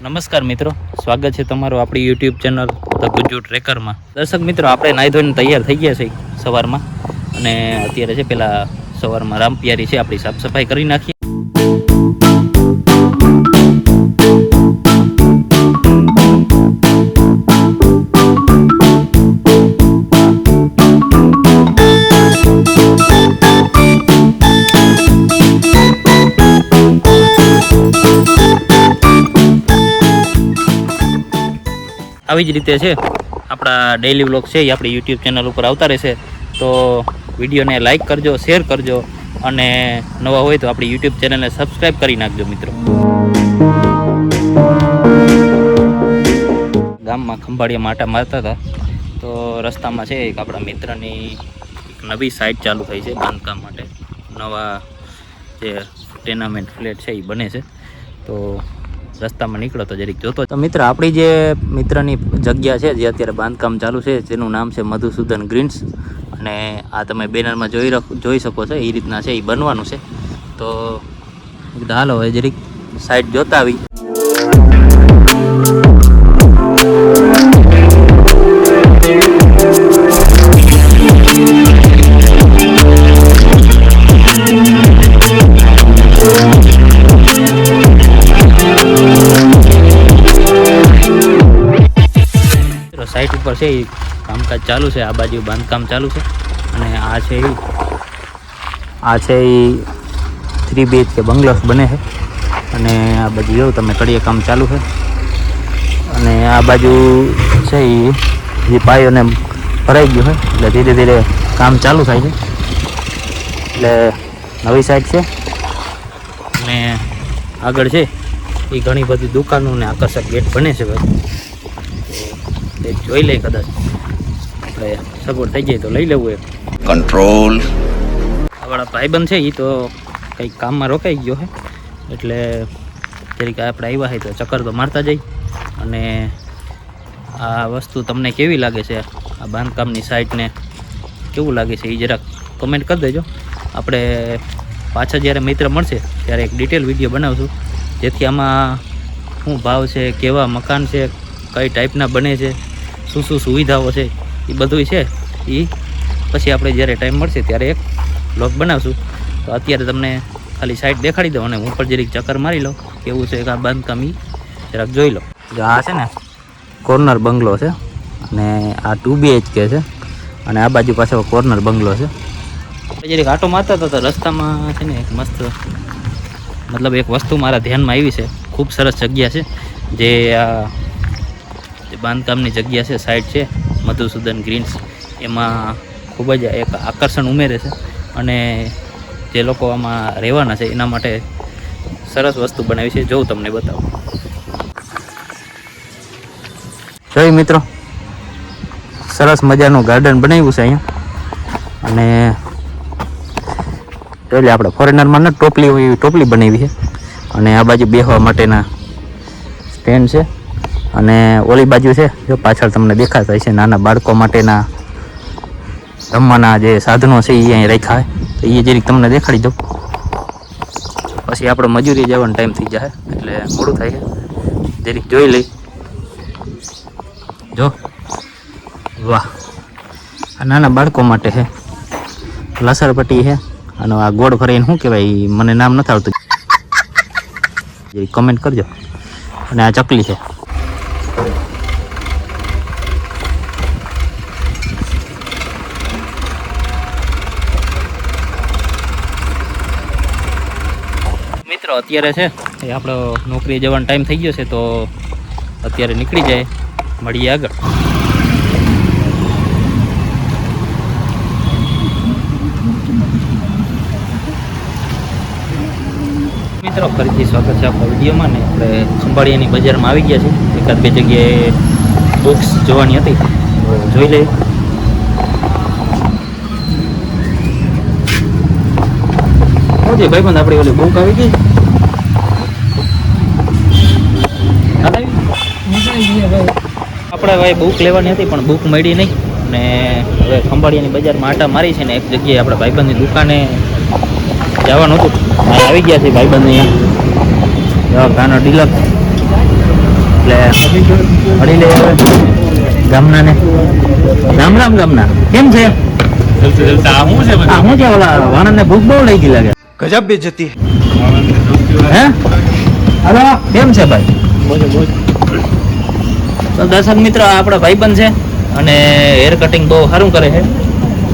નમસ્કાર મિત્રો, સ્વાગત છે તમારું આપણી યુટ્યુબ ચેનલ ધ ગુજુ ટ્રેકરમાં દર્શક મિત્રો, આપણે નાહી ધોઈને તૈયાર થઈ ગયા છે સવારમાં. અને અત્યારે છે પેલા સવારમાં રામપિયારી છે, આપણી સાફ સફાઈ કરી નાખીએ. આવી જ રીતે છે. આપણા ડેઈલી વ્લોગ છે એ આપણી યુટ્યુબ ચેનલ ઉપર આવતા રહેશે. તો વિડીયોને લાઇક કરજો શેર કરજો અને નવા હોય તો આપણી યુટ્યુબ ચેનલને સબસ્ક્રાઈબ કરી નાખજો મિત્રો. ગામમાં ખંભાળિયા માટા મારતા હતા. તો રસ્તામાં છે એક આપણા મિત્રની નવી સાઇટ ચાલુ થઈ છે બાંધકામ માટે. નવા જે ટેનામેન્ટ ફ્લેટ છે એ બને છે. તો રસ્તામાં નીકળો તો જરીક જોતો તો મિત્ર, આપણી જે મિત્રની જગ્યા છે, જે અત્યારે બાંધકામ ચાલુ છે, જેનું નામ છે મધુસૂદન ગ્રીન્સ, અને આ તમે બેનરમાં જોઈ જોઈ શકો છો, એ રીતના છે, એ બનવાનું છે. તો, હાલો, હવે જરીક સાઈડ જોતા આવી સાઈટ ઉપર છે એ કામકાજ ચાલુ છે, આ બાજુ બાંધકામ ચાલુ છે અને આ છે એ, આ છે એ થ્રી બેચ કે બંગલોસ બને છે અને આ બાજુ એવું તમે કડીએ કામ ચાલુ છે અને આ બાજુ છે એ, જે પાયોને ભરાઈ ગયું છે, એટલે ધીરે ધીરે કામ ચાલુ થાય છે. એટલે નવી સાઈડ છે અને આગળ છે એ ઘણી બધી દુકાનો ને આકર્ષક ગેટ બને છે ભાઈ. તે જોઈ લે કદાચ. આપણે સગવડ થઈ જાય તો લઈ લેવું એક કંટ્રોલ આપણા ભાઈબંધ છે એ તો કંઈક કામમાં રોકાઈ ગયો છે. એટલે તરીકે આપણે આવ્યા હોય તો ચક્કર તો મારતા જઈ અને આ વસ્તુ તમને કેવી લાગે છે? આ બાંધકામની સાઇટને કેવું લાગે છે? એ જરાક કમેન્ટ કરી દેજો. આપણે પાછા જ્યારે મિત્ર મળશે ત્યારે એક ડિટેલ વીડિયો બનાવશું. જેથી આમાં શું ભાવ છે કેવા મકાન છે કઈ ટાઈપના બને છે શું શું સુવિધાઓ છે એ બધું છે. એ પછી આપણે જ્યારે ટાઈમ મળશે ત્યારે એક બ્લોગ બનાવશું. તો અત્યારે તમને ખાલી સાઈડ દેખાડી દઉં અને હું પણ જરીક ચક્કર મારી લઉં. કેવું છે કે આ બાંધકામ જરાક જોઈ લો. જો આ છે ને કોર્નર બંગલો છે અને આ ટુ બીએચકે છે અને આ બાજુ પાછો કોર્નર બંગલો છે. જરીક આટો મારતા હતા તો રસ્તામાં છે ને એક મસ્ત, મતલબ એક વસ્તુ મારા ધ્યાનમાં આવી છે. ખૂબ સરસ જગ્યા છે. જે આ બાંધકામની જગ્યા છે, સાઈડ છે, મધુસૂદન ગ્રીન્સ. એમાં ખૂબ જ એક આકર્ષણ ઉમેરે છે અને જે લોકો આમાં રહેવાના છે, એના માટે સરસ વસ્તુ બનાવી છે. જોઉં તમને બતાવું. જોઈ મિત્રો. સરસ મજાનું ગાર્ડન બનાવ્યું છે અહીંયા. અને જોઈ આપણે ફોરેનરમાં ને ટોપલી હોય ટોપલી બનાવી છે. અને આ બાજુ બેસવા માટેના સ્ટેન્ડ છે. અને ઓલી બાજુ છે, જો પાછળ તમને દેખાતા છે નાના બાળકો માટેના રમવાના જે સાધનો છે એ અહીં રાખ્યા તો એ જરીક તમને દેખાડી દઉં. પછી આપણે મજૂરી જવાનો ટાઈમ થઈ જાય એટલે મોડું થાય છે. જરીક જોઈ લઈ. જો. વાહ. આ નાના બાળકો માટે છે. લસરપટ્ટી છે. અને આ ગોળ ફરીને શું કહેવાય મને નામ નથી આવતું. કમેન્ટ કરજો. અને આ ચકલી છે. મિત્રો, અત્યારે છે, એ આપણો નોકરી જવાનો ટાઈમ થઈ ગયો છે, તો અત્યારે નીકળી જાય, મળીએ આગળ. મિત્રો, ફરીથી સ્વાગત છે આપણા વિડીયોમાં ને આપણે ખંભાળિયાની બજારમાં આવી ગયા છે એકાદ બે જગ્યાએ બુક્સ જોવાની હતી. જોઈ લઈએ. છે ભાઈબંધ? આપણી ઓલી બુક આવી ગઈ? આપણે ભાઈ બુક લેવાની હતી, પણ બુક મળી નહીં. અને હવે ખંભાળિયાની બજારમાં આટા મારી છે ને એક જગ્યાએ આપણે ભાઈબંધની દુકાને જવાનું હતું. આવી ગયા છે ભાઈબંધ અહીંયા. ગાનો ડીલક એટલે અડી લે ગામના ને રામ રામ ગામના. કેમ છે? શું છે ઓલા વાણંદ ને ભૂખ બહુ લઈ ગઈ લાગે. ગજબ બે જતી હે? હલો કેમ છે ભાઈ? તો દર્શક મિત્ર આપણા ભાઈબંધ છે અને હેર કટિંગ બહુ સારું કરે છે.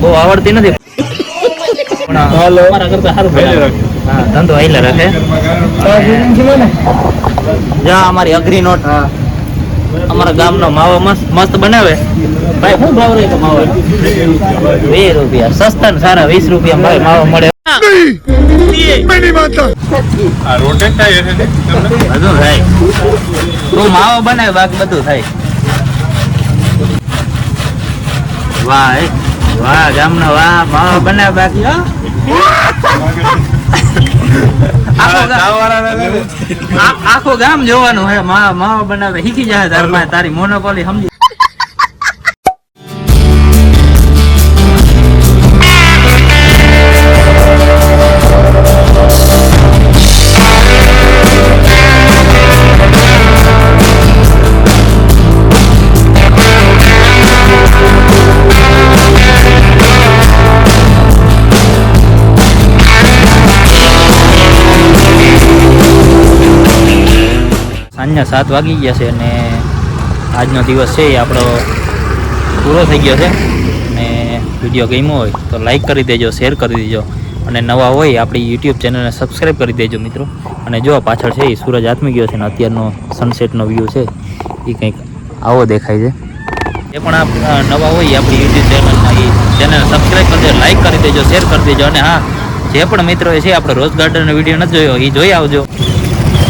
બહુ આવડતી નથી. પણ અમારા કરતા સારું બનાવે. હા ધંધો હાઈલે રાખે. જા અમારી અઘરી નોટ. અમારા ગામનો માવો મસ્ત મસ્ત બનાવે. ભાઈ શું ભાવ રહે માવો? વીસ રૂપિયા. સસ્તા ને સારા વીસ રૂપિયા ભાઈ માવો મળે. થાય તું માવો બનાવે? બાકી બધું થાય. વાહ. વાહ ગામનો વાહ. માવો બનાવે બાકી. આખું ગામ- જોવાનું હે મા બનાવે શીખી જાય તારી મોનોપોલી સમજી સાંજના સાત વાગી ગયા છે અને આજનો દિવસ છે એ આપણો પૂરો થઈ ગયો છે. અને વીડિયો ગમ્યો હોય તો લાઈક કરી દેજો શેર કરી દેજો. અને નવા હોય આપણી યુટ્યુબ ચેનલને સબસ્ક્રાઈબ કરી દેજો મિત્રો. અને જો પાછળ છે એ સૂરજ આત્મી ગયો છે અને અત્યારનો સનસેટનો વ્યૂ છે, એ કંઈક આવો દેખાય છે. એ પણ આપ નવા હોય આપણી યુટ્યુબ ચેનલમાં એ ચેનલ સબસ્ક્રાઈબ કરી દેજો લાઈક કરી દેજો શેર કરી દેજો. અને હા, જે પણ મિત્રો છે, આપણે રોઝ ગાર્ડનનો વીડિયો નથી જોયો, એ જોઈ આવજો.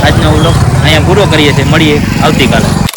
આજનો વ્લોગ અહીંયા પૂરો કરીએ છીએ મળીએ આવતીકાલે.